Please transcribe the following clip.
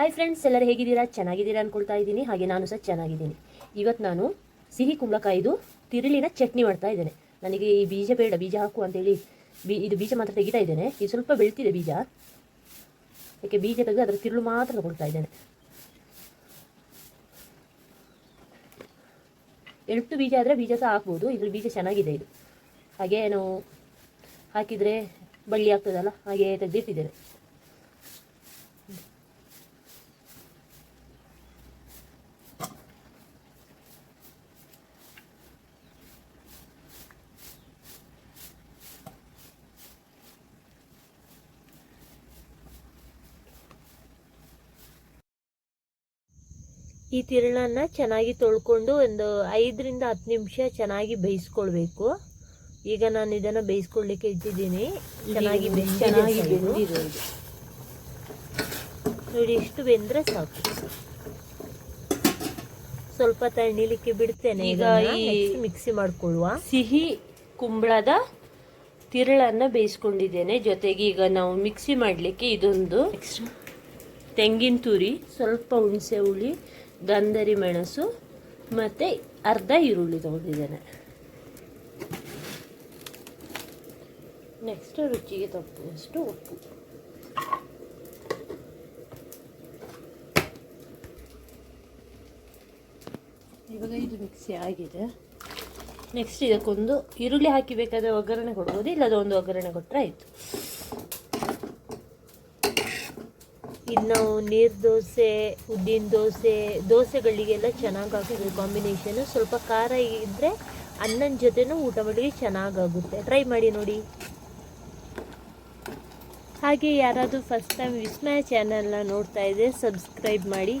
Hi friends ಎಲ್ಲರೂ ಹೇಗಿದ್ದೀರಾ? ಚೆನ್ನಾಗಿದ್ದೀರಾ ಅಂದ್ಕೊಳ್ತಾ ಇದ್ದೀನಿ. ಹಾಗೆ ನಾನು ಸಹ ಚೆನ್ನಾಗಿದ್ದೀನಿ. ಇವತ್ತು ನಾನು ಸಿಹಿ ಕುಂಬಳಕಾಯಿದು ತಿರುಳಿನ ಚಟ್ನಿ ಮಾಡ್ತಾ ಇದ್ದೇನೆ. ನನಗೆ ಈ ಬೀಜ ಬೇಡ, ಬೀಜ ಹಾಕು ಅಂತೇಳಿ ಬಿ, ಇದು ಬೀಜ ಮಾತ್ರ ತೆಗಿತಾ ಇದ್ದೇನೆ. ಇದು ಸ್ವಲ್ಪ ಬೆಳ್ತಿದೆ ಬೀಜ. ಯಾಕೆ ಬೀಜ ತೆಗೆದು ಅದರ ತಿರುಳು ಮಾತ್ರ ತಗೊಳ್ತಾ ಇದ್ದೇನೆ. ಎಳ್ತು ಬೀಜ ಆದರೆ ಬೀಜ ಸಹ ಹಾಕ್ಬೋದು. ಇದ್ರ ಬೀಜ ಚೆನ್ನಾಗಿದೆ ಇದು. ಹಾಗೆ ನಾವು ಹಾಕಿದರೆ ಬಳ್ಳಿ ಆಗ್ತದಲ್ಲ, ಹಾಗೆ ತೆಗೆದಿಟ್ಟಿದ್ದೇನೆ. ಈ ತಿರುಳನ್ನ ಚೆನ್ನಾಗಿ ತೊಳ್ಕೊಂಡು ಒಂದು ಐದರಿಂದ ಹತ್ತು ನಿಮಿಷ ಚೆನ್ನಾಗಿ ಬೇಯಿಸ್ಕೊಳ್ಬೇಕು. ಈಗ ನಾನು ಇದನ್ನು ಬೇಯಿಸ್ಕೊಳ್ಳಿಕ್ಕೆ ಇಟ್ಟಿದ್ದೀನಿ. ಚೆನ್ನಾಗಿ ಚೆನ್ನಾಗಿ. ನೋಡಿ ಇಷ್ಟು ಬೆಂದ್ರೆ ಸಾಕು. ಸ್ವಲ್ಪ ತಣ್ಣಿಲಿಕ್ಕೆ ಬಿಡ್ತೇನೆ ಈಗ ಈಗ ಈ- ಮಿಕ್ಸಿ ಮಾಡ್ಕೊಳ್ಳುವ. ಸಿಹಿ ಕುಂಬಳದ ತಿರುಳನ್ನ ಬೇಯಿಸ್ಕೊಂಡಿದ್ದೇನೆ. ಜೊತೆಗೆ ಈಗ ನಾವು ಮಿಕ್ಸಿ ಮಾಡಲಿಕ್ಕೆ ಇದೊಂದು ತೆಂಗಿನ ತುರಿ, ಸ್ವಲ್ಪ ಹುಣಸೆ ಹುಳಿ, ಗಂಧರಿ ಮೆಣಸು ಮತ್ತು ಅರ್ಧ ಈರುಳ್ಳಿ ತೊಗೊಂಡಿದ್ದೇನೆ. ನೆಕ್ಸ್ಟ್ ರುಚಿಗೆ ತಕ್ಕಷ್ಟು ಉಪ್ಪು. ಇವಾಗ ಇದು ಮಿಕ್ಸಿ ಆಗಿದೆ. ನೆಕ್ಸ್ಟ್ ಇದಕ್ಕೊಂದು ಈರುಳ್ಳಿ ಹಾಕಿ ಬೇಕಾದರೆ ಒಗ್ಗರಣೆ ಕೊಡ್ಬೋದು ಇಲ್ಲದ ಒಂದು ಒಗ್ಗರಣೆ ಕೊಟ್ಟರೆ ಆಯಿತು. ಇನ್ನು ನೀರು ದೋಸೆ, ಉದ್ದಿನ ದೋಸೆ, ದೋಸೆಗಳಿಗೆಲ್ಲ ಚೆನ್ನಾಗಿ ಆಗ್ತದೆ ಕಾಂಬಿನೇಷನ್ ಸ್ವಲ್ಪ ಖಾರ ಇದ್ದರೆ ಅನ್ನನ ಜೊತೆನೂ ಊಟ ಮಾಡಿ ಚೆನ್ನಾಗಾಗುತ್ತೆ. ಟ್ರೈ ಮಾಡಿ ನೋಡಿ. ಹಾಗೆ ಯಾರಾದರೂ ಫಸ್ಟ್ ಟೈಮ್ ವಿಸ್ಮಯ ಚಾನಲ್ನ ನೋಡ್ತಾ ಇದ್ದರೆ ಸಬ್ಸ್ಕ್ರೈಬ್ ಮಾಡಿ.